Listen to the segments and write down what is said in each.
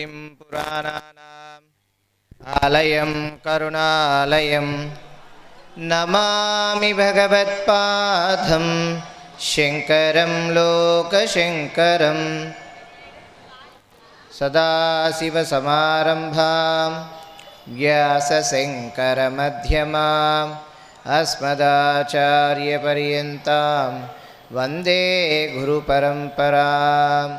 किं पुराणानाम् आलयं करुणालयं नमामि भगवत्पादं शङ्करं लोकशङ्करं सदाशिवसमारम्भां व्यासशङ्करमध्यमाम् अस्मदाचार्यपर्यन्तां वन्दे गुरुपरम्पराम्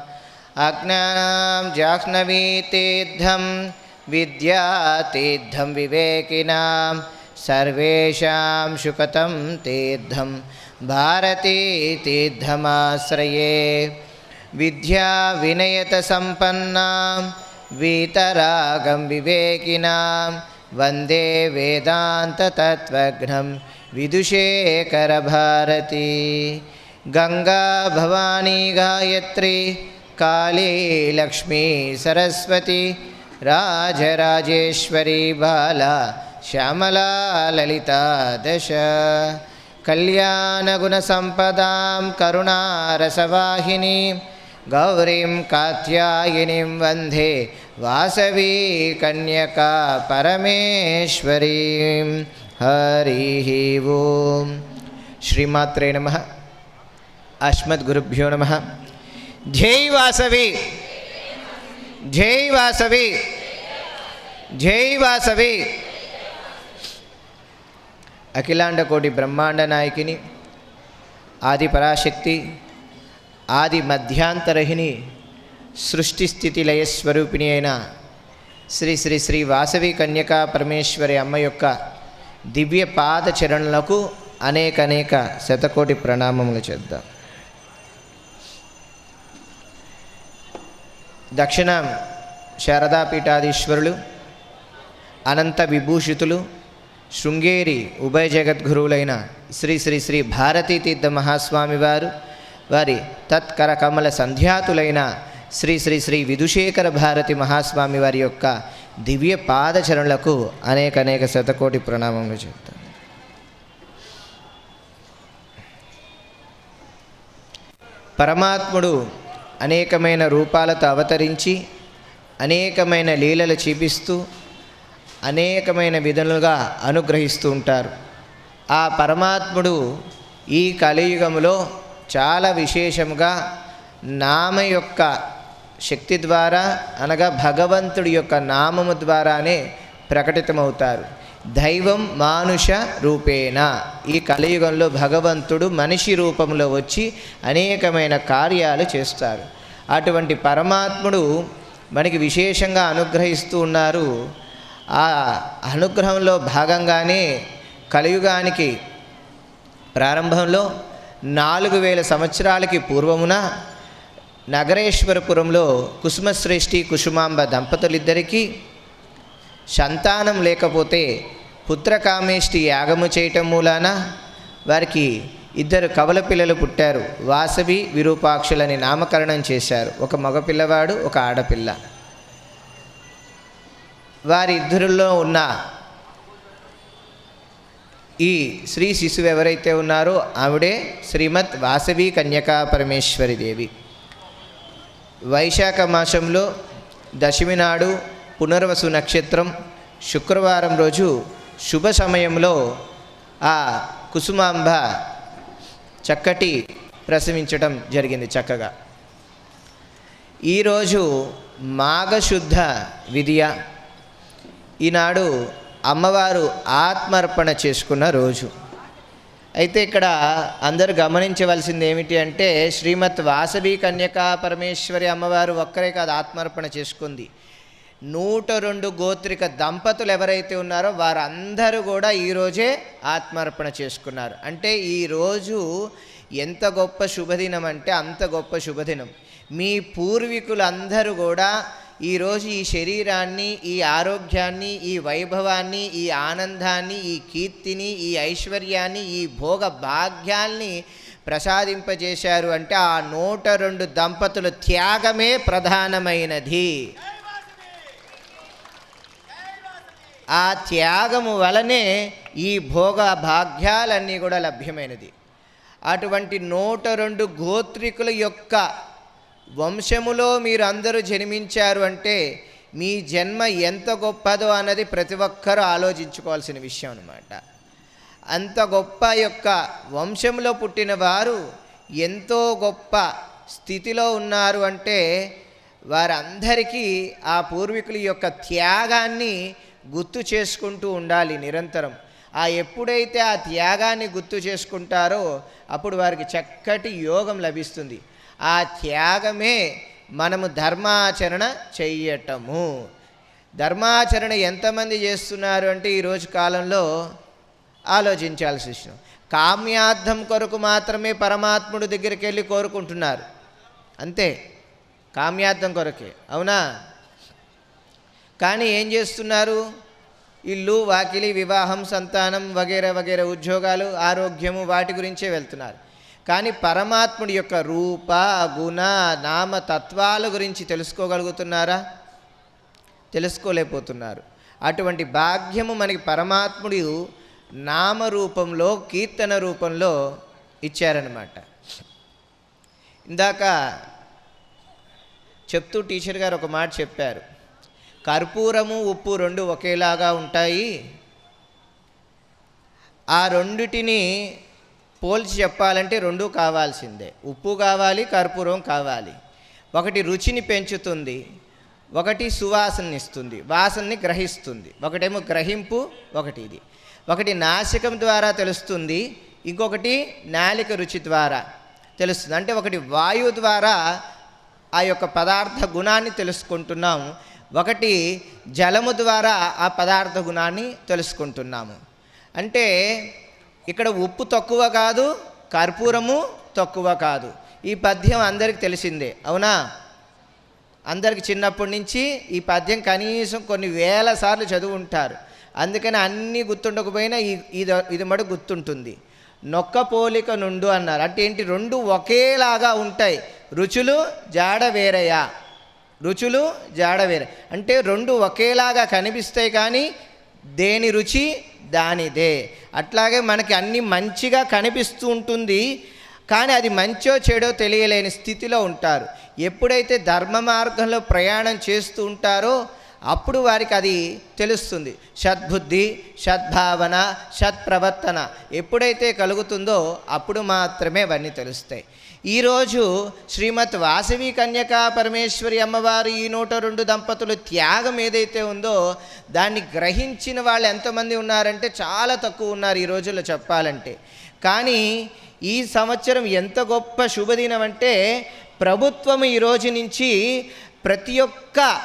अज्ञानां जाह्नवीतीर्थं, विद्यातीर्थं विवेकिनां, सर्वेषां सुखतं तीर्थं, भारतीतीर्थमाश्रये। विद्याविनयतसम्पन्नां, वीतरागं विवेकिनां, वंदे वेदान्ततत्त्वघ्नं विदुषेकरभारती। गङ्गा भवानी गायत्री काली लक्ष्मी सरस्वती, राजराजेश्वरी बाला, श्यामला ललिता दश। कल्याणगुणसम्पदां करुणारसवाहिनीं, गौरीं कात्यायिनीं वंदे वासवी कन्यका परमेश्वरीं। हरिः ॐ श्रीमात्रे नमः। अस्मद्गुरुभ्यो नमः। జై వాసవి. జై వాసవి. జై వాసవి. అఖిలాండ కోటి బ్రహ్మాండ నాయకిని ఆది పరాశక్తి ఆది మధ్యాంతరహిని సృష్టి స్థితి లయస్వరూపిణి అయిన శ్రీ శ్రీ శ్రీ వాసవి కన్యకా పరమేశ్వరి అమ్మ యొక్క దివ్య పాద చరణులకు అనేక అనేక శతకోటి ప్రణామములు చేద్దాం. దక్షిణ శారదాపీఠాధీశ్వరులు అనంత విభూషితులు శృంగేరి ఉభయ జగద్గురువులైన శ్రీ శ్రీ శ్రీ భారతీ తీర్థ మహాస్వామి వారు వారి తత్కర కమల సంధ్యాతులైన శ్రీ శ్రీ శ్రీ విధుశేఖర భారతి మహాస్వామి వారి యొక్క దివ్య పాదచరణలకు అనేక అనేక శతకోటి ప్రణామములు చెప్తాను. పరమాత్ముడు అనేకమైన రూపాలతో అవతరించి అనేకమైన లీలలు చూపిస్తూ అనేకమైన విధులుగా అనుగ్రహిస్తూ ఉంటారు. ఆ పరమాత్ముడు ఈ కలియుగంలో చాలా విశేషముగా నామ యొక్క శక్తి ద్వారా అనగా భగవంతుడి యొక్క నామము ద్వారానే ప్రకటితమవుతారు. దైవం మానుష రూపేణ. ఈ కలియుగంలో భగవంతుడు మనిషి రూపంలో వచ్చి అనేకమైన కార్యాలు చేస్తారు. అటువంటి పరమాత్ముడు మనకి విశేషంగా అనుగ్రహిస్తూ ఉన్నారు. ఆ అనుగ్రహంలో భాగంగానే కలియుగానికి ప్రారంభంలో నాలుగు వేల సంవత్సరాలకి పూర్వమున నగరేశ్వరపురంలో కుసుమశ్రేష్ఠి కుసుమాంబ దంపతులిద్దరికీ సంతానం లేకపోతే పుత్రకామేష్టి యాగము చేయటం మూలాన వారికి ఇద్దరు కవల పిల్లలు పుట్టారు. వాసవి విరూపాక్షులని నామకరణం చేశారు. ఒక మగపిల్లవాడు ఒక ఆడపిల్ల. వారిద్దరిలో ఉన్న ఈ శ్రీ శిశువు ఎవరైతే ఉన్నారో ఆవిడే శ్రీమత్ వాసవి కన్యకా పరమేశ్వరి దేవి. వైశాఖ మాసంలో దశమి నాడు పునర్వసు నక్షత్రం శుక్రవారం రోజు శుభ సమయంలో ఆ కుసుమాంబ చక్కటి ప్రసవించడం జరిగింది చక్కగా. ఈరోజు మాఘశుద్ధ విధియ ఈనాడు అమ్మవారు ఆత్మర్పణ చేసుకున్న రోజు. అయితే ఇక్కడ అందరూ గమనించవలసింది ఏమిటి అంటే శ్రీమత్ వాసవి కన్యకా పరమేశ్వరి అమ్మవారు ఒక్కరే కాదు ఆత్మర్పణ చేసుకుంది. నూట రెండు గోత్రిక దంపతులు ఎవరైతే ఉన్నారో వారందరూ కూడా ఈరోజే ఆత్మార్పణ చేసుకున్నారు. అంటే ఈరోజు ఎంత గొప్ప శుభదినం అంటే అంత గొప్ప శుభదినం. మీ పూర్వీకులందరూ కూడా ఈరోజు ఈ శరీరాన్ని ఈ ఆరోగ్యాన్ని ఈ వైభవాన్ని ఈ ఆనందాన్ని ఈ కీర్తిని ఈ ఐశ్వర్యాన్ని ఈ భోగ భాగ్యాల్ని ప్రసాదింపజేశారు అంటే ఆ నూట రెండు దంపతుల త్యాగమే ప్రధానమైనది. ఆ త్యాగము వలనే ఈ భోగ భాగ్యాలన్నీ కూడా లభ్యమైనది. అటువంటి నూట రెండు గోత్రికుల యొక్క వంశములో మీరు అందరూ జన్మించారు అంటే మీ జన్మ ఎంత గొప్పదో అన్నది ప్రతి ఒక్కరూ ఆలోచించుకోవాల్సిన విషయం అనమాట అంత గొప్ప యొక్క వంశంలో పుట్టిన వారు ఎంతో గొప్ప స్థితిలో ఉన్నారు అంటే వారందరికీ ఆ పూర్వీకుల యొక్క త్యాగాన్ని గుర్తు చేసుకుంటూ ఉండాలి నిరంతరం. ఆ ఎప్పుడైతే ఆ త్యాగాన్ని గుర్తు చేసుకుంటారో అప్పుడు వారికి చక్కటి యోగం లభిస్తుంది. ఆ త్యాగమే మనము ధర్మాచరణ చెయ్యటము. ధర్మాచరణ ఎంతమంది చేస్తున్నారు అంటే ఈరోజు కాలంలో ఆలోచించాల్సి విషయం. కామ్యార్థం కొరకు మాత్రమే పరమాత్ముడి దగ్గరికి వెళ్ళి కోరుకుంటున్నారు. అంతే. కామ్యార్థం కొరకే. అవునా? కానీ ఏం చేస్తున్నారు? ఇల్లు వాకిలి వివాహం సంతానం వగేర వగేర ఉద్యోగాలు ఆరోగ్యము వాటి గురించే వెళ్తున్నారు. కానీ పరమాత్ముడి యొక్క రూప గుణ నామ తత్వాల గురించి తెలుసుకోగలుగుతున్నారా? తెలుసుకోలేకపోతున్నారు. అటువంటి భాగ్యము మనకి పరమాత్ముడు నామరూపంలో కీర్తన రూపంలో ఇచ్చారనమాట ఇందాక చెప్తూ టీచర్ గారు ఒక మాట చెప్పారు. కర్పూరము ఉప్పు రెండు ఒకేలాగా ఉంటాయి. ఆ రెండిటిని పోల్చి చెప్పాలంటే రెండు కావాల్సిందే. ఉప్పు కావాలి కర్పూరం కావాలి. ఒకటి రుచిని పెంచుతుంది ఒకటి సువాసననిస్తుంది వాసనని గ్రహిస్తుంది. ఒకటేమో గ్రహింపు ఒకటి ఇది ఒకటి నాసికం ద్వారా తెలుస్తుంది ఇంకొకటి నాలిక రుచి ద్వారా తెలుస్తుంది. అంటే ఒకటి వాయువు ద్వారా ఆ యొక్క పదార్థ గుణాన్ని తెలుసుకుంటున్నాము. ఒకటి జలము ద్వారా ఆ పదార్థ గుణాన్ని తెలుసుకుంటున్నాము. అంటే ఇక్కడ ఉప్పు తక్కువ కాదు కర్పూరము తక్కువ కాదు. ఈ పద్యం అందరికి తెలిసిందే అవునా? అందరికి చిన్నప్పటి నుంచి ఈ పద్యం కనీసం కొన్ని వేల సార్లు చదువు ఉంటారు. అందుకని అన్నీ గుర్తుండకపోయినా ఈ ఇది ఇది మటు గుర్తుంటుంది. నొక్క పోలిక నుండు అన్నారు. అంటే ఏంటి? రెండు ఒకేలాగా ఉంటాయి. రుచులు జాడ వేరయా? రుచులు జాడ వేరే. అంటే రెండు ఒకేలాగా కనిపిస్తాయి కానీ దేని రుచి దానిదే. అట్లాగే మనకి అన్ని మంచిగా కనిపిస్తూ ఉంటుంది కానీ అది మంచో చెడో తెలియలేని స్థితిలో ఉంటారు. ఎప్పుడైతే ధర్మ మార్గంలో ప్రయాణం చేస్తూ ఉంటారో అప్పుడు వారికి అది తెలుస్తుంది. సద్బుద్ధి సద్భావన సత్ప్రవర్తన ఎప్పుడైతే కలుగుతుందో అప్పుడు మాత్రమే అవన్నీ తెలుస్తాయి. ఈరోజు శ్రీమద్ వాసవి కన్యకా పరమేశ్వరి అమ్మవారు ఈ నూట రెండు దంపతులు త్యాగం ఏదైతే ఉందో దాన్ని గ్రహించిన వాళ్ళు ఎంతమంది ఉన్నారంటే చాలా తక్కువ ఉన్నారు ఈ రోజుల్లో చెప్పాలంటే. కానీ ఈ సంవత్సరం ఎంత గొప్ప శుభదినం అంటే ప్రభుత్వం ఈ రోజు నుంచి ప్రతి ఒక్క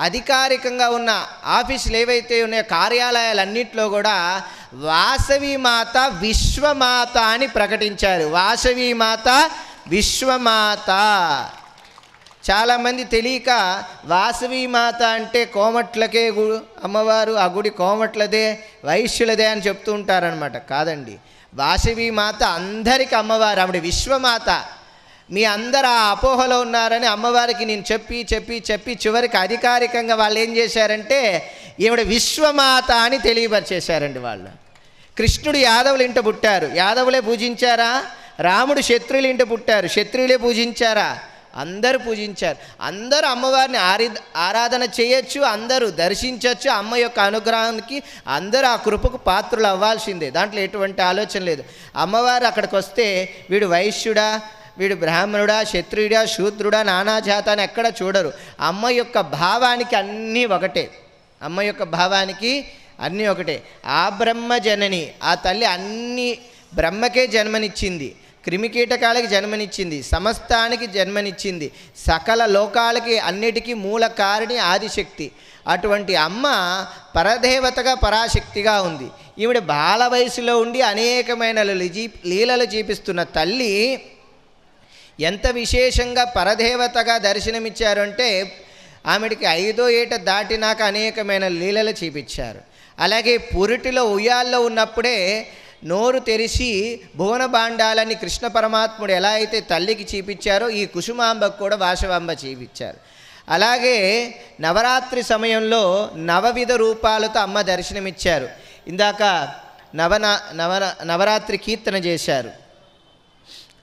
అధికారికంగా ఉన్న ఆఫీసులు ఏవైతే ఉన్నాయో కార్యాలయాలన్నింటిలో కూడా వాసవి మాత విశ్వమాత అని ప్రకటించారు. వాసవి మాత విశ్వమాత. చాలామంది తెలియక వాసవి మాత అంటే కోమట్లకే అమ్మవారు ఆ గుడి కోమట్లదే వైశ్యులదే అని చెప్తూ ఉంటారనమాట కాదండి. వాసవి మాత అందరికి అమ్మవారు. ఆవిడ విశ్వమాత. మీ అందరు ఆ అపోహలో ఉన్నారని అమ్మవారికి నేను చెప్పి చెప్పి చెప్పి చివరికి అధికారికంగా వాళ్ళు ఏం చేశారంటే ఈవిడ విశ్వమాత అని తెలియపరిచేశారండి వాళ్ళు. కృష్ణుడు యాదవులు ఇంట పుట్టారు. యాదవులే పూజించారా? రాముడు శత్రువులు ఇంట పుట్టారు. శత్రువులే పూజించారా? అందరూ పూజించారు. అందరూ అమ్మవారిని ఆరి ఆరాధన చేయొచ్చు అందరూ దర్శించవచ్చు అమ్మ యొక్క అనుగ్రహానికి అందరూ ఆ కృపకు పాత్రలు అవ్వాల్సిందే. దాంట్లో ఎటువంటి ఆలోచన లేదు. అమ్మవారు అక్కడికి వస్తే వీడు వైశ్యుడా? వీడు బ్రాహ్మణుడా క్షత్రియుడా శూద్రుడా నానాజాత అని ఎక్కడ చూడరు. అమ్మ యొక్క భావానికి అన్నీ ఒకటే. అమ్మ యొక్క భావానికి అన్నీ ఒకటే. ఆ బ్రహ్మ జనని ఆ తల్లి అన్ని బ్రహ్మకే జన్మనిచ్చింది. క్రిమికీటకాలకి జన్మనిచ్చింది. సమస్తానికి జన్మనిచ్చింది. సకల లోకాలకి అన్నిటికీ మూల కారణి ఆదిశక్తి. అటువంటి అమ్మ పరదేవతగా పరాశక్తిగా ఉంది. ఈవిడ బాల వయసులో ఉండి అనేకమైన లిజీ లీలలు చూపిస్తున్న తల్లి ఎంత విశేషంగా పరదేవతగా దర్శనమిచ్చారంటే ఆమెడికి ఐదో ఏట దాటినాక అనేకమైన లీలలు చూపించారు. అలాగే పురిటిలో ఉయ్యాల్లో ఉన్నప్పుడే నోరు తెరిచి భువన భాండాలని కృష్ణ పరమాత్ముడు ఎలా అయితే తల్లికి చూపించారో ఈ కుసుమాంబకు కూడా వాసవాంబ చూపించారు. అలాగే నవరాత్రి సమయంలో నవవిధ రూపాలతో అమ్మ దర్శనమిచ్చారు. ఇందాక నవన నవ నవరాత్రి కీర్తన చేశారు.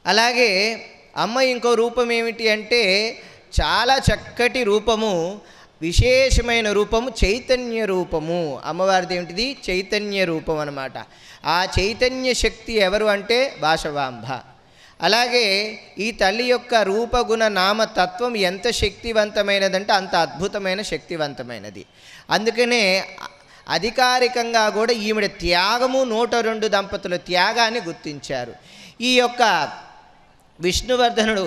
అలాగే అమ్మ ఇంకో రూపం ఏమిటి అంటే చాలా చక్కటి రూపము విశేషమైన రూపము చైతన్య రూపము. అమ్మవారిది ఏమిటిది? చైతన్య రూపం అనమాట ఆ చైతన్య శక్తి ఎవరు అంటే? భాషవాంబ అలాగే ఈ తల్లి యొక్క రూపగుణ నామతత్వం ఎంత శక్తివంతమైనదంటే అంత అద్భుతమైన శక్తివంతమైనది. అందుకనే అధికారికంగా కూడా ఈవిడ త్యాగము నూట రెండు దంపతుల త్యాగాన్ని గుర్తించారు. ఈ యొక్క విష్ణువర్ధనుడు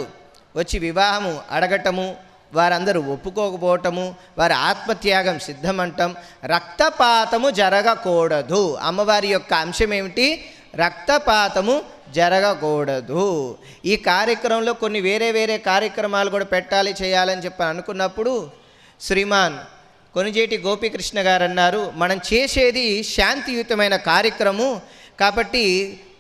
వచ్చి వివాహము అడగటము వారందరూ ఒప్పుకోకపోవటము వారి ఆత్మత్యాగం సిద్ధమంటం రక్తపాతము జరగకూడదు. అమ్మవారి యొక్క అంశం ఏమిటి? రక్తపాతము జరగకూడదు. ఈ కార్యక్రమంలో కొన్ని వేరే వేరే కార్యక్రమాలు కూడా పెట్టాలి చేయాలని చెప్పి అనుకున్నప్పుడు శ్రీమాన్ కొనిజేటి గోపీకృష్ణ గారు అన్నారు మనం చేసేది శాంతియుతమైన కార్యక్రమం కాబట్టి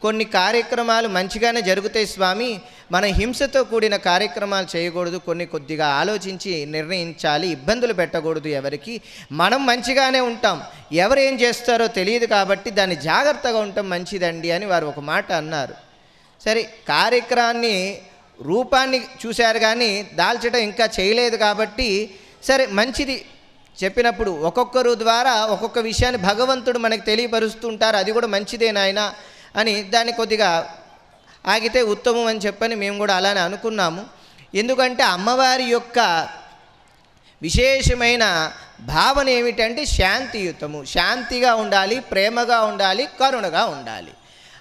కొన్ని కార్యక్రమాలు మంచిగానే జరుగుతాయి స్వామి. మన హింసతో కూడిన కార్యక్రమాలు చేయకూడదు. కొన్ని కొద్దిగా ఆలోచించి నిర్ణయించాలి. ఇబ్బందులు పెట్టకూడదు ఎవరికి. మనం మంచిగానే ఉంటాం. ఎవరు ఏం చేస్తారో తెలియదు కాబట్టి దాన్ని జాగ్రత్తగా ఉండటం మంచిదండి అని వారు ఒక మాట అన్నారు. సరే కార్యక్రమాన్ని రూపాన్ని చూశారు కానీ దాల్చడం ఇంకా చేయలేదు కాబట్టి సరే మంచిది చెప్పినప్పుడు ఒక్కొక్కరు ద్వారా ఒక్కొక్క విషయాన్ని భగవంతుడు మనకి తెలియపరుస్తుంటారు అది కూడా మంచిదే నాయన. అని దాన్ని కొద్దిగా ఆగితే ఉత్తమం అని చెప్పని మేము కూడా అలానే అనుకున్నాము. ఎందుకంటే అమ్మవారి యొక్క విశేషమైన భావన ఏమిటంటే శాంతియుతము. శాంతిగా ఉండాలి ప్రేమగా ఉండాలి కరుణగా ఉండాలి.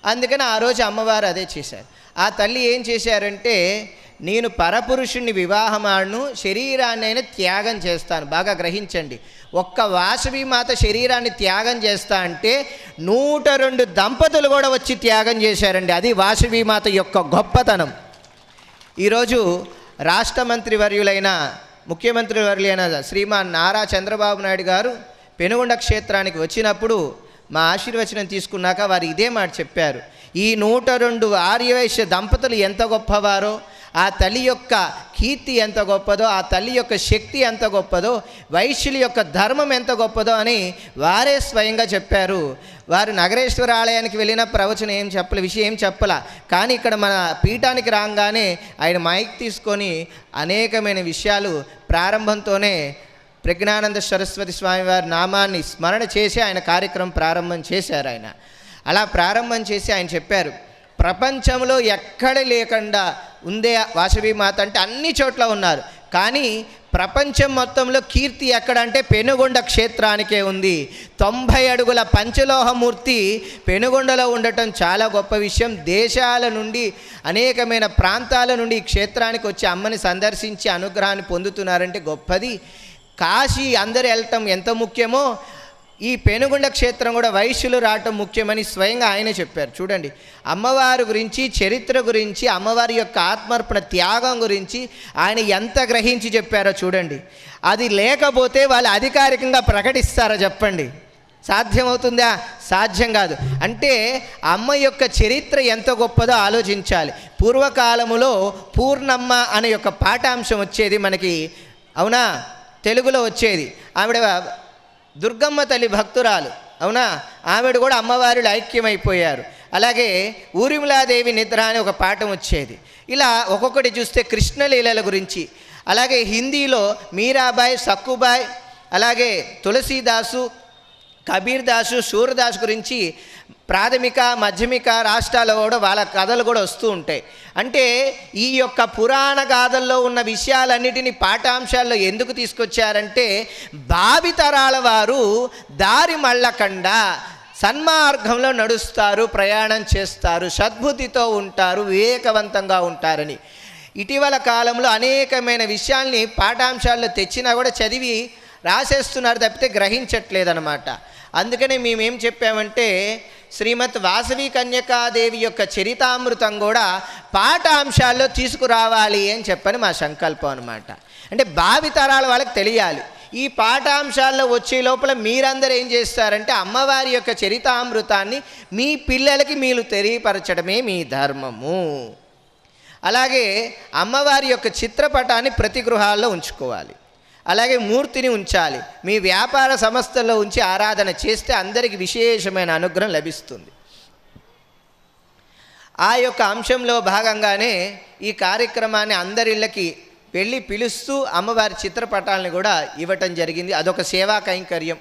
అందుకని ఆ రోజు అమ్మవారు అదే చేశారు. ఆ తల్లి ఏం చేశారంటే నేను పరపురుషుణ్ణి వివాహమాడను శరీరాన్ని అయినా త్యాగం చేస్తాను బాగా గ్రహించండి. ఒక్క వాసవి మాత శరీరాన్ని త్యాగం చేస్తా అంటే నూట రెండు దంపతులు కూడా వచ్చి త్యాగం చేశారండి. అది వాసవి మాత యొక్క గొప్పతనం. ఈరోజు రాష్ట్ర మంత్రి వర్యులైన ముఖ్యమంత్రి వర్యులైన శ్రీమాన్ నారా చంద్రబాబు నాయుడు గారు పెనుగొండ క్షేత్రానికి వచ్చినప్పుడు మా ఆశీర్వచనం తీసుకున్నాక వారు ఇదే మాట చెప్పారు. ఈ నూట రెండు ఆర్యవైశ్య దంపతులు ఎంత గొప్పవారో ఆ తల్లి యొక్క కీర్తి ఎంత గొప్పదో ఆ తల్లి యొక్క శక్తి ఎంత గొప్పదో వైశ్యుల యొక్క ధర్మం ఎంత గొప్పదో అని వారే స్వయంగా చెప్పారు. వారు నగరేశ్వర ఆలయానికి వెళ్ళిన ప్రవచనం ఏం చెప్పలే విషయం ఏం చెప్పలా. కానీ ఇక్కడ మన పీఠానికి రాగానే ఆయన మైక్ తీసుకొని అనేకమైన విషయాలు ప్రారంభంతోనే ప్రజ్ఞానంద సరస్వతి స్వామి వారి నామాన్ని స్మరణ చేసి ఆయన కార్యక్రమం ప్రారంభం చేశారు ఆయన. అలా ప్రారంభం చేసి ఆయన చెప్పారు. ప్రపంచంలో ఎక్కడ లేకుండా ఉందే వాసవి మాత అంటే అన్ని చోట్ల ఉన్నారు. కానీ ప్రపంచం మొత్తంలో కీర్తి ఎక్కడంటే పెనుగొండ క్షేత్రానికే ఉంది. తొంభై అడుగుల పంచలోహమూర్తి పెనుగొండలో ఉండటం చాలా గొప్ప విషయం. దేశాల నుండి అనేకమైన ప్రాంతాల నుండి ఈ క్షేత్రానికి వచ్చి అమ్మని సందర్శించి అనుగ్రహాన్ని పొందుతున్నారంటే గొప్పది. కాశీ అందరు వెళ్ళటం ఎంత ముఖ్యమో ఈ పెనుగుండ క్షేత్రం కూడా వైశ్యులు రావటం ముఖ్యమని స్వయంగా ఆయనే చెప్పారు. చూడండి అమ్మవారి గురించి చరిత్ర గురించి అమ్మవారి యొక్క ఆత్మర్పణ త్యాగం గురించి ఆయన ఎంత గ్రహించి చెప్పారో చూడండి. అది లేకపోతే వాళ్ళు అధికారికంగా ప్రకటిస్తారో చెప్పండి. సాధ్యమవుతుందా? సాధ్యం కాదు. అంటే అమ్మ యొక్క చరిత్ర ఎంత గొప్పదో ఆలోచించాలి. పూర్వకాలములో పూర్ణమ్మ అనే యొక్క పాఠాంశం వచ్చేది మనకి అవునా? తెలుగులో వచ్చేది. ఆవిడ దుర్గమ్మ తల్లి భక్తురాలు. అవునా? ఆవిడ కూడా అమ్మవారులు ఐక్యమైపోయారు. అలాగే ఊరిమిలాదేవి నిద్ర అని ఒక పాఠం వచ్చేది. ఇలా ఒక్కొక్కటి చూస్తే కృష్ణలీలల గురించి. అలాగే హిందీలో మీరాబాయ్ సక్కుబాయ్ అలాగే తులసీదాసు కబీర్ దాసు గురించి ప్రాథమిక మధ్యమిక రాష్ట్రాల్లో కూడా వాళ్ళ కథలు కూడా వస్తూ ఉంటాయి. అంటే ఈ యొక్క పురాణ గాథల్లో ఉన్న విషయాలన్నిటినీ పాఠాంశాల్లో ఎందుకు తీసుకొచ్చారంటే భావితరాల వారు దారి మళ్ళకుండా సన్మార్గంలో నడుస్తారు ప్రయాణం చేస్తారు సద్బుద్ధితో ఉంటారు వివేకవంతంగా ఉంటారని. ఇటీవల కాలంలో అనేకమైన విషయాల్ని పాఠాంశాల్లో తెచ్చినా కూడా చదివి రాసేస్తున్నారు తప్పితే గ్రహించట్లేదన్నమాట. అందుకనే మేమేం చెప్పామంటే శ్రీమద్ వాసవి కన్యకాదేవి యొక్క చరితామృతం కూడా పాఠాంశాల్లో తీసుకురావాలి అని చెప్పని మా సంకల్పం అనమాట అంటే భావితరాల వాళ్ళకి తెలియాలి. ఈ పాఠాంశాల్లో వచ్చే లోపల మీరందరూ ఏం చేస్తారంటే అమ్మవారి యొక్క చరితామృతాన్ని మీ పిల్లలకి మీరు తెలియపరచడమే మీ ధర్మము. అలాగే అమ్మవారి యొక్క చిత్రపటాన్ని ప్రతి గృహాల్లో ఉంచుకోవాలి. అలాగే మూర్తిని ఉంచాలి. మీ వ్యాపార సంస్థల్లో ఉంచి ఆరాధన చేస్తే అందరికీ విశేషమైన అనుగ్రహం లభిస్తుంది. ఆ యొక్క అంశంలో భాగంగానే ఈ కార్యక్రమాన్ని అందరిళ్ళకి వెళ్ళి పిలుస్తూ అమ్మవారి చిత్రపటాలను కూడా ఇవ్వటం జరిగింది. అదొక సేవా కైంకర్యం.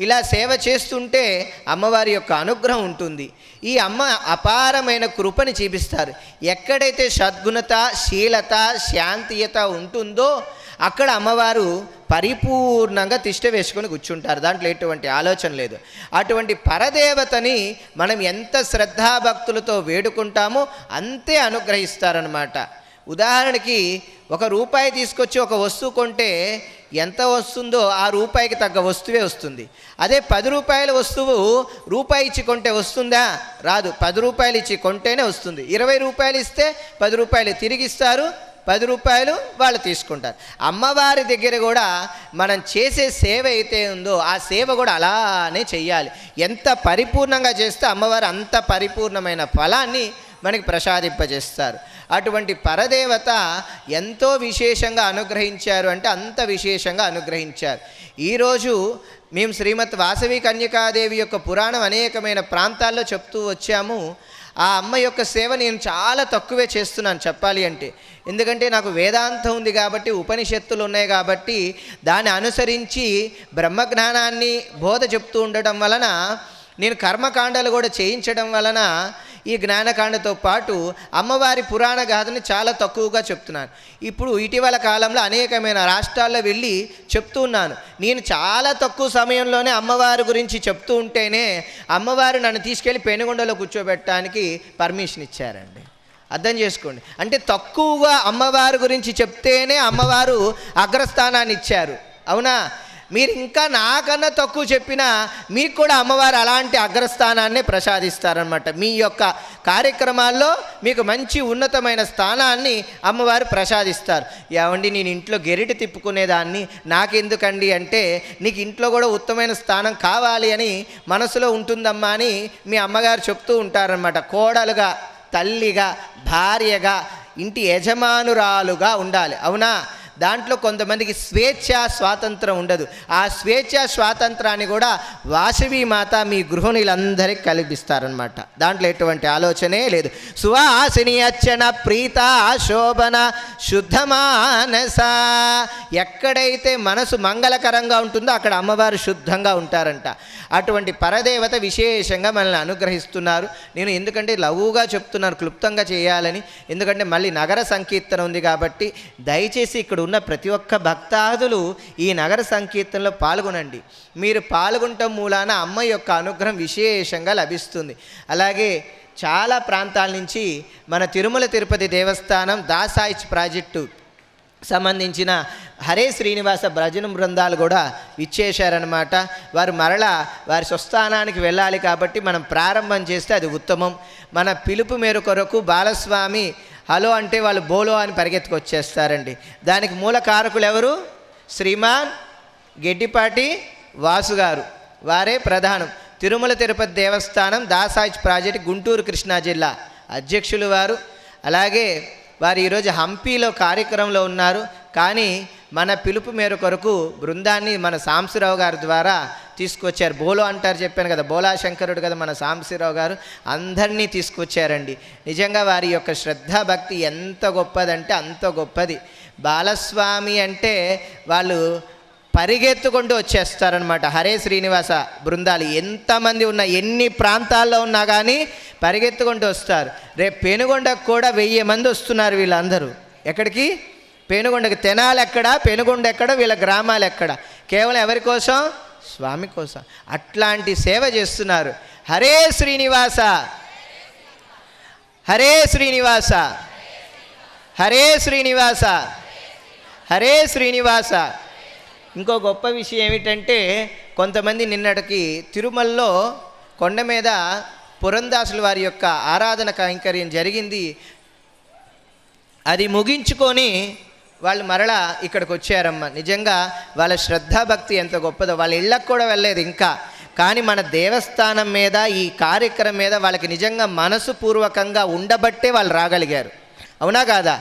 ఇలా సేవ చేస్తుంటే అమ్మవారి యొక్క అనుగ్రహం ఉంటుంది. ఈ అమ్మ అపారమైన కృపని చూపిస్తారు. ఎక్కడైతే సద్గుణత శీలత శాంతియత ఉంటుందో అక్కడ అమ్మవారు పరిపూర్ణంగా తిష్ట వేసుకొని కూర్చుంటారు. దాంట్లో ఎటువంటి ఆలోచన లేదు. అటువంటి పరదేవతని మనం ఎంత శ్రద్ధాభక్తులతో వేడుకుంటామో అంతే అనుగ్రహిస్తారనమాట ఉదాహరణకి ఒక రూపాయి తీసుకొచ్చి ఒక వస్తువు కొంటే ఎంత వస్తుందో ఆ రూపాయికి తగ్గ వస్తువే వస్తుంది. అదే పది రూపాయల వస్తువు రూపాయి ఇచ్చి కొంటే వస్తుందా? రాదు. పది రూపాయలు ఇచ్చి కొంటేనే వస్తుంది. ఇరవై రూపాయలు ఇస్తే పది రూపాయలు తిరిగిస్తారు. పది రూపాయలు వాళ్ళు తీసుకుంటారు. అమ్మవారి దగ్గర కూడా మనం చేసే సేవ అయితే ఉందో ఆ సేవ కూడా అలానే చెయ్యాలి. ఎంత పరిపూర్ణంగా చేస్తే అమ్మవారు అంత పరిపూర్ణమైన ఫలాన్ని మనకి ప్రసాదింపజేస్తారు. అటువంటి పరదేవత ఎంతో విశేషంగా అనుగ్రహించారు అంటే అంత విశేషంగా అనుగ్రహించారు. ఈరోజు మేము శ్రీమద్ వాసవి కన్యకాదేవి యొక్క పురాణం అనేకమైన ప్రాంతాల్లో చెప్తూ వచ్చాము. ఆ అమ్మ యొక్క సేవ నేను చాలా తక్కువే చేస్తున్నాను చెప్పాలి అంటే. ఎందుకంటే నాకు వేదాంతం ఉంది కాబట్టి ఉపనిషత్తులు ఉన్నాయి కాబట్టి దాన్ని అనుసరించి బ్రహ్మజ్ఞానాన్ని బోధ చెప్తూ ఉండటం వలన నేను కర్మకాండాలు కూడా చేయించడం వలన ఈ జ్ఞానకాండతో పాటు అమ్మవారి పురాణ గాథని చాలా తక్కువగా చెప్తున్నాను. ఇప్పుడు ఇటీవల కాలంలో అనేకమైన రాష్ట్రాల్లో వెళ్ళి చెప్తూ ఉన్నాను. నేను చాలా తక్కువ సమయంలోనే అమ్మవారి గురించి చెప్తూ ఉంటేనే అమ్మవారు నన్ను తీసుకెళ్ళి పెనుగొండలో కూర్చోబెట్టడానికి పర్మిషన్ ఇచ్చారండి. అర్థం చేసుకోండి. అంటే తక్కువగా అమ్మవారి గురించి చెప్తేనే అమ్మవారు అగ్రస్థానాన్ని ఇచ్చారు. అవునా? మీరు ఇంకా నాకన్నా తక్కువ చెప్పినా మీకు కూడా అమ్మవారు అలాంటి అగ్రస్థానాన్నే ప్రసాదిస్తారనమాట మీ యొక్క కార్యక్రమాల్లో మీకు మంచి ఉన్నతమైన స్థానాన్ని అమ్మవారు ప్రసాదిస్తారు. ఏమండి నేను ఇంట్లో గెరిటి తిప్పుకునేదాన్ని నాకెందుకండి అంటే నీకు ఇంట్లో కూడా ఉత్తమైన స్థానం కావాలి అని మనసులో ఉంటుందమ్మా అని మీ అమ్మగారు చెప్తూ ఉంటారనమాట కోడలుగా తల్లిగా భార్యగా ఇంటి యజమానురాలుగా ఉండాలి. అవునా? దాంట్లో కొంతమందికి స్వేచ్ఛ స్వాతంత్రం ఉండదు. ఆ స్వేచ్ఛ స్వాతంత్రాన్ని కూడా వాసవి మాత మీ గృహిణులందరికీ కల్పిస్తారనమాట దాంట్లో ఎటువంటి ఆలోచనే లేదు. సువాసిని అర్చన ప్రీత శోభన శుద్ధమానస. ఎక్కడైతే మనసు మంగళకరంగా ఉంటుందో అక్కడ అమ్మవారు శుద్ధంగా ఉంటారంట. అటువంటి పరదేవత విశేషంగా మనల్ని అనుగ్రహిస్తున్నారు. నేను ఎందుకంటే లఘువుగా చెప్తున్నాను క్లుప్తంగా చేయాలని. ఎందుకంటే మళ్ళీ నగర సంకీర్తన ఉంది కాబట్టి దయచేసి ఇక్కడ ఉన్న ప్రతి ఒక్క భక్తాదులు ఈ నగర సంకీర్తనలో పాల్గొనండి. మీరు పాల్గొనటం మూలాన అమ్మ యొక్క అనుగ్రహం విశేషంగా లభిస్తుంది. అలాగే చాలా ప్రాంతాల నుంచి మన తిరుమల తిరుపతి దేవస్థానం దాసాయిచ్ ప్రాజెక్టు సంబంధించిన హరే శ్రీనివాస భజన బృందాలు కూడా ఇచ్చేశారనమాట వారు మరలా వారి స్వస్థానానికి వెళ్ళాలి కాబట్టి మనం ప్రారంభం చేస్తే అది ఉత్తమం. మన పిలుపు మేర కొరకు బాలస్వామి హలో అంటే వాళ్ళు బోలో అని పరిగెత్తుకొచ్చేస్తారండి. దానికి మూల కారకులు ఎవరు? శ్రీమాన్ గెడ్డిపాటి వాసు గారు వారే ప్రధానం. తిరుమల తిరుపతి దేవస్థానం దాసాజ్ ప్రాజెక్ట్ గుంటూరు కృష్ణా జిల్లా అధ్యక్షులు వారు. అలాగే వారు ఈరోజు హంపీలో కార్యక్రమంలో ఉన్నారు. కానీ మన పిలుపు మేర కొరకు బృందాన్ని మన సాంబశివరావు గారి ద్వారా తీసుకొచ్చారు. బోలో అంటారు చెప్పాను కదా బోలా శంకరుడు కదా మన సాంబశివరావు గారు అందరినీ తీసుకొచ్చారండి. నిజంగా వారి యొక్క శ్రద్ధ భక్తి ఎంత గొప్పదంటే అంత గొప్పది. బాలస్వామి అంటే వాళ్ళు పరిగెత్తుకుంటూ వచ్చేస్తారనమాట హరే శ్రీనివాస బృందాలు ఎంతమంది ఉన్నా ఎన్ని ప్రాంతాల్లో ఉన్నా కానీ పరిగెత్తుకుంటూ వస్తారు. రేపు పెనుగొండకు కూడా వెయ్యి మంది వస్తున్నారు వీళ్ళందరూ. ఎక్కడికి? పెనుగొండకి. తెనాలు ఎక్కడ పెనుగొండ ఎక్కడ వీళ్ళ గ్రామాలు ఎక్కడ కేవలం ఎవరి కోసం స్వామి కోసం అట్లాంటి సేవ చేస్తున్నారు. హరే శ్రీనివాస. హరే శ్రీనివాస. హరే శ్రీనివాస. హరే శ్రీనివాస. ఇంకో గొప్ప విషయం ఏమిటంటే కొంతమంది నిన్నటికి తిరుమలలో కొండ మీద పురందాసుల వారి యొక్క ఆరాధన కైంకర్యం జరిగింది. అది ముగించుకొని వాళ్ళు మరలా ఇక్కడికి వచ్చారమ్మ. నిజంగా వాళ్ళ శ్రద్ధాభక్తి ఎంత గొప్పదో. వాళ్ళ ఇళ్ళకు కూడా వెళ్ళలేదు ఇంకా. కానీ మన దేవస్థానం మీద ఈ కార్యక్రమం మీద వాళ్ళకి నిజంగా మనసు పూర్వకంగా ఉండబట్టే వాళ్ళు రాగలిగారు. అవునా కాదా?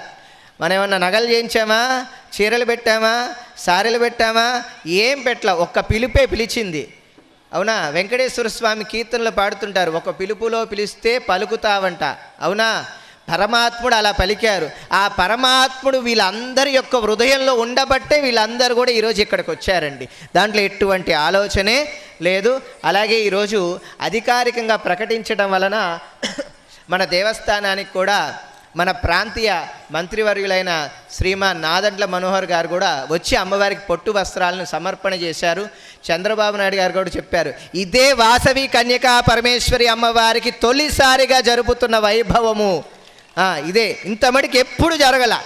మనం ఏమన్నా నగలు చేయించామా? చీరలు పెట్టామా? సారెలు పెట్టామా? ఏం పెట్టలా? ఒక్క పిలుపే పిలిచింది. అవునా? వెంకటేశ్వర స్వామి కీర్తనలు పాడుతుంటారు. ఒక పిలుపులో పిలిస్తే పలుకుతావంట. అవునా? పరమాత్ముడు అలా పలికారు. ఆ పరమాత్ముడు వీళ్ళందరి యొక్క హృదయంలో ఉండబట్టే వీళ్ళందరూ కూడా ఈరోజు ఇక్కడికి వచ్చారండి. దాంట్లో ఎటువంటి ఆలోచనే లేదు. అలాగే ఈరోజు అధికారికంగా ప్రకటించడం వలన మన దేవస్థానానికి కూడా మన ప్రాంతీయ మంత్రివర్యులైన శ్రీమాన్ నాదండ్ల మనోహర్ గారు కూడా వచ్చి అమ్మవారికి పొట్టు వస్త్రాలను సమర్పణ చేశారు. చంద్రబాబు నాయుడు గారు కూడా చెప్పారు ఇదే వాసవి కన్యకా పరమేశ్వరి అమ్మవారికి తొలిసారిగా జరుపుతున్న వైభవము. ఇదే. ఇంత మటుకు ఎప్పుడు జరగల.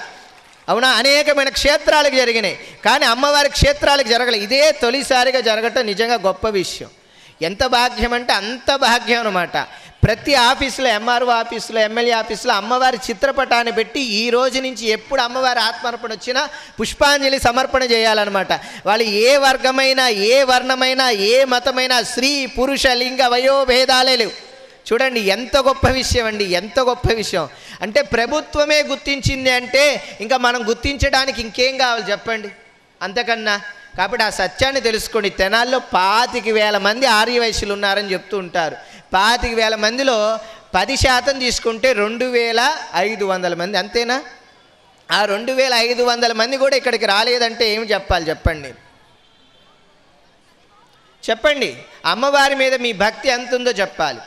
అవునా? అనేకమైన క్షేత్రాలకు జరిగినాయి. కానీ అమ్మవారి క్షేత్రాలకు జరగలే. ఇదే తొలిసారిగా జరగటం నిజంగా గొప్ప విషయం. ఎంత భాగ్యం అంటే అంత భాగ్యం అనమాట ప్రతి ఆఫీసులో ఎంఆర్ఓ ఆఫీసులో ఎమ్మెల్యే ఆఫీసులో అమ్మవారి చిత్రపటాన్ని పెట్టి ఈ రోజు నుంచి ఎప్పుడు అమ్మవారి ఆత్మార్పణ వచ్చినా పుష్పాంజలి సమర్పణ చేయాలన్నమాట. వాళ్ళు ఏ వర్గమైనా ఏ వర్ణమైనా ఏ మతమైనా స్త్రీ పురుష లింగ వయోభేదాలే లేవు. చూడండి ఎంత గొప్ప విషయం అండి ఎంత గొప్ప విషయం. అంటే ప్రభుత్వమే గుర్తించింది అంటే ఇంకా మనం గుర్తించడానికి ఇంకేం కావాలి చెప్పండి? అంతకన్నా. కాబట్టి ఆ సత్యాన్ని తెలుసుకోండి. తెనాల్లో పాతిక వేల మంది ఆర్యవయసులు ఉన్నారని చెప్తూ ఉంటారు. పాతిక వేల మందిలో పది శాతం తీసుకుంటే రెండు వేల ఐదు వందల మంది. అంతేనా? ఆ రెండు వేల ఐదు వందల మంది కూడా ఇక్కడికి రాలేదంటే ఏమి చెప్పాలి చెప్పండి? చెప్పండి. అమ్మవారి మీద మీ భక్తి ఎంత ఉందో చెప్పాలి.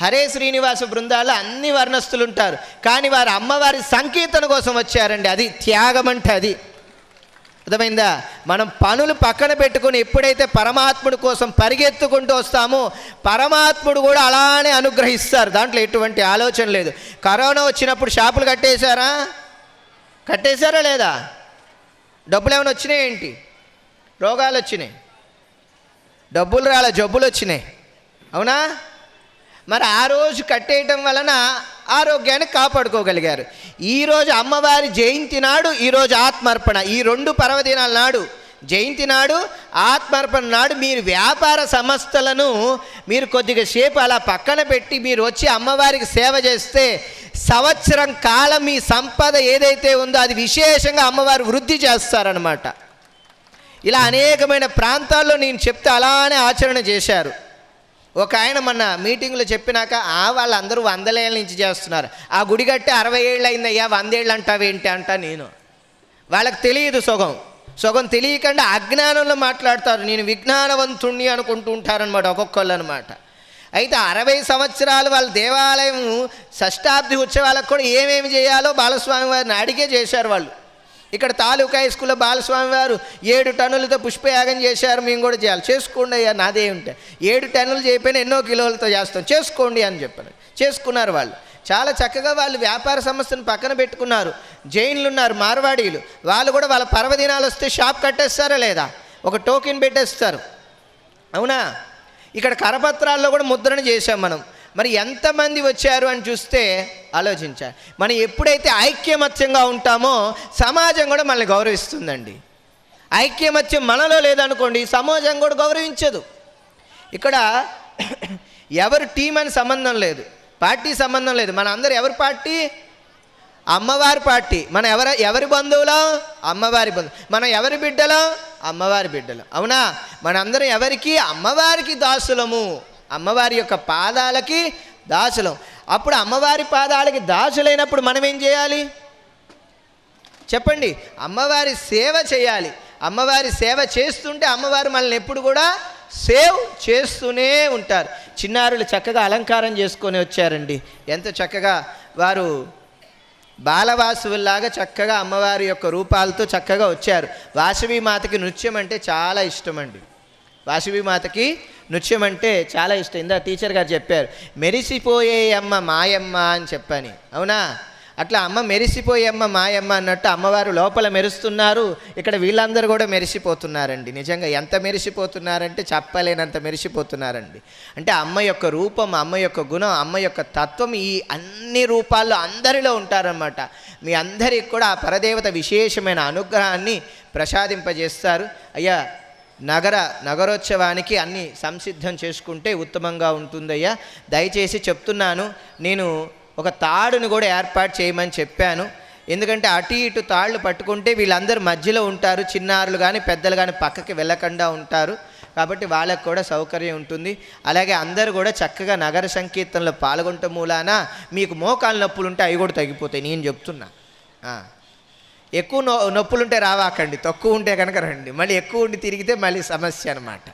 హరే శ్రీనివాస బృందాలు అన్ని వర్ణస్థులు ఉంటారు కానీ వారు అమ్మవారి సంకీర్తన కోసం వచ్చారండి. అది త్యాగం అంటే అది. అర్థమైందా? మనం పనులు పక్కన పెట్టుకుని ఎప్పుడైతే పరమాత్ముడి కోసం పరిగెత్తుకుంటూ వస్తామో పరమాత్ముడు కూడా అలానే అనుగ్రహిస్తారు. దాంట్లో ఎటువంటి ఆలోచన లేదు. కరోనా వచ్చినప్పుడు షాపులు కట్టేశారా? కట్టేశారా లేదా? డబ్బులు ఏమైనా వచ్చినాయి ఏంటి? రోగాలు వచ్చినాయి. డబ్బులు రాలే జబ్బులు వచ్చినాయి. అవునా? మరి ఆ రోజు కట్టేయటం వలన ఆరోగ్యాన్ని కాపాడుకోగలిగారు. ఈరోజు అమ్మవారి జయంతి నాడు ఈరోజు ఆత్మార్పణ. ఈ రెండు పర్వదినాల నాడు జయంతి నాడు ఆత్మార్పణ నాడు మీరు వ్యాపార సంస్థలను మీరు కొద్దిగా సేపు అలా పక్కన పెట్టి మీరు వచ్చి అమ్మవారికి సేవ చేస్తే సంవత్సరం కాలం మీ సంపద ఏదైతే ఉందో అది విశేషంగా అమ్మవారు వృద్ధి చేస్తారనమాట ఇలా అనేకమైన ప్రాంతాల్లో నేను చెప్తే అలానే ఆచరణ చేశారు. ఒక ఆయన మొన్న మీటింగ్లో చెప్పినాక ఆ వాళ్ళందరూ వందలేళ్ళ నుంచి చేస్తున్నారు. ఆ గుడి కట్టి అరవై ఏళ్ళు అయిందయ్యా వందేళ్ళు అంటావేంటి అంట నేను. వాళ్ళకి తెలియదు సుగం. సుగం తెలియకుండా అజ్ఞానంలో మాట్లాడతారు. నేను విజ్ఞానవంతుణ్ణి అనుకుంటూ ఉంటారనమాట ఒక్కొక్కళ్ళు అనమాట అయితే అరవై సంవత్సరాలు వాళ్ళ దేవాలయం షష్టాబ్ది ఉత్సవాలకు కూడా ఏమేమి చేయాలో బాలస్వామి వారిని అడిగే చేశారు వాళ్ళు. ఇక్కడ తాలూకా హై స్కూల్లో బాలస్వామి వారు ఏడు టన్నులతో పుష్పయాగం చేశారు మేము కూడా చేయాలి. చేసుకోండి అయ్యా నాదే ఉంటే. ఏడు టన్నులు చేయకపోయినా ఎన్నో కిలోలతో చేస్తాం. చేసుకోండి అని చెప్పారు. చేసుకున్నారు వాళ్ళు. చాలా చక్కగా వాళ్ళు వ్యాపార సంస్థను పక్కన పెట్టుకున్నారు. జైన్లు ఉన్నారు మార్వాడీలు. వాళ్ళు కూడా వాళ్ళ పర్వదినాలు వస్తే షాప్ కట్టేస్తారా లేదా? ఒక టోకెన్ పెట్టేస్తారు. అవునా? ఇక్కడ కరపత్రాల్లో కూడా ముద్రణ చేశాం మనం. మరి ఎంతమంది వచ్చారు అని చూస్తే ఆలోచించాలి మనం ఎప్పుడైతే ఐక్యమత్యంగా ఉంటామో సమాజం కూడా మనల్ని గౌరవిస్తుందండి. ఐక్యమత్యం మనలో లేదనుకోండి సమాజం కూడా గౌరవించదు. ఇక్కడ ఎవరు టీం అని సంబంధం లేదు పార్టీ సంబంధం లేదు. మన అందరు ఎవరి పార్టీ? అమ్మవారి పార్టీ. మన ఎవర ఎవరి బంధువులో? అమ్మవారి బంధువు మనం ఎవరి బిడ్డలో? అమ్మవారి బిడ్డలు. అవునా? మనందరం ఎవరికి? అమ్మవారికి దాసులము. అమ్మవారి యొక్క పాదాలకి దాసులం. అప్పుడు అమ్మవారి పాదాలకి దాసులైనప్పుడు మనం ఏం చేయాలి? చెప్పండి. అమ్మవారి సేవ చేయాలి. అమ్మవారి సేవ చేస్తుంటే అమ్మవారు మనల్ని ఎప్పుడు కూడా సేవ్ చేస్తూనే ఉంటారు. చిన్నారులు చక్కగా అలంకారం చేసుకొని వచ్చారండి. ఎంత చక్కగా వారు బాలవాసువుల్లాగా చక్కగా అమ్మవారి యొక్క రూపాలతో చక్కగా వచ్చారు. వాసవి మాతకి నృత్యం అంటే చాలా ఇష్టం అండి వాసవిమాతకి నృత్యం అంటే చాలా ఇష్టం. ఇందా టీచర్ గారు చెప్పారు మెరిసిపోయే అమ్మ మాయమ్మ అని చెప్పని. అవునా? అట్లా అమ్మ మెరిసిపోయే అమ్మ మాయమ్మ అన్నట్టు అమ్మవారు లోపల మెరుస్తున్నారు. ఇక్కడ వీళ్ళందరూ కూడా మెరిసిపోతున్నారండి. నిజంగా ఎంత మెరిసిపోతున్నారంటే చెప్పలేనంత మెరిసిపోతున్నారండి. అంటే అమ్మ యొక్క రూపం అమ్మ యొక్క గుణం అమ్మ యొక్క తత్వం ఈ అన్ని రూపాల్లో అందరిలో ఉంటారన్నమాట. మీ అందరికి కూడా ఆ పరదేవత విశేషమైన అనుగ్రహాన్ని ప్రసాదింపజేస్తారు. అయ్యా నగర నగరోత్సవానికి అన్ని సంసిద్ధం చేసుకుంటే ఉత్తమంగా ఉంటుందయ్యా. దయచేసి చెప్తున్నాను నేను ఒక తాడును కూడా ఏర్పాటు చేయమని చెప్పాను. ఎందుకంటే అటు ఇటు తాళ్ళు పట్టుకుంటే వీళ్ళందరూ మధ్యలో ఉంటారు చిన్నారులు కానీ పెద్దలు కానీ పక్కకి వెళ్ళకుండా ఉంటారు. కాబట్టి వాళ్ళకు కూడా సౌకర్యం ఉంటుంది. అలాగే అందరూ కూడా చక్కగా నగర సంకీర్తనలో పాల్గొనటం మూలాన మీకు మోకాలు నొప్పులు ఉంటే అవి కూడా తగ్గిపోతాయి. నేను చెప్తున్నా. ఎక్కువ నొ నొప్పులుంటే రావాకండి తక్కువ ఉంటే కనుక రండి. మళ్ళీ ఎక్కువ ఉండి తిరిగితే మళ్ళీ సమస్య అనమాట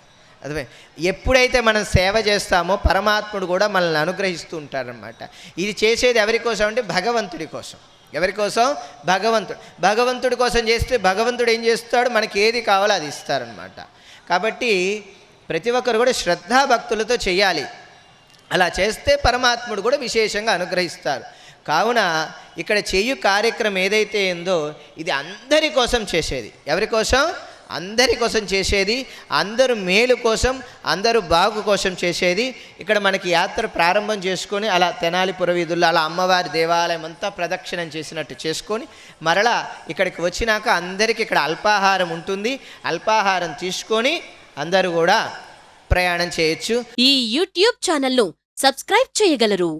అదే ఎప్పుడైతే మనం సేవ చేస్తామో పరమాత్ముడు కూడా మనల్ని అనుగ్రహిస్తూ ఉంటారనమాట ఇది చేసేది ఎవరి కోసం అంటే భగవంతుడి కోసం. ఎవరి కోసం? భగవంతుడు. భగవంతుడి కోసం చేస్తే భగవంతుడు ఏం చేస్తాడు? మనకి ఏది కావాలో అది ఇస్తారనమాట కాబట్టి ప్రతి ఒక్కరు కూడా శ్రద్ధాభక్తులతో చేయాలి. అలా చేస్తే పరమాత్ముడు కూడా విశేషంగా అనుగ్రహిస్తారు. కావున ఇక్కడ చేయు కార్యక్రమం ఏదైతే ఉందో ఇది అందరి కోసం చేసేది. ఎవరి కోసం? అందరి కోసం చేసేది అందరు మేలు కోసం అందరూ బాగు కోసం చేసేది. ఇక్కడ మనకి యాత్ర ప్రారంభం చేసుకొని అలా తెనాలి పురవీధుల్లో అలా అమ్మవారి దేవాలయం అంతా ప్రదక్షిణం చేసినట్టు చేసుకొని మరలా ఇక్కడికి వచ్చినాక అందరికీ ఇక్కడ అల్పాహారం ఉంటుంది. అల్పాహారం తీసుకొని అందరూ కూడా ప్రయాణం చేయొచ్చు. ఈ యూట్యూబ్ ఛానల్ను సబ్స్క్రైబ్ చేయగలరు.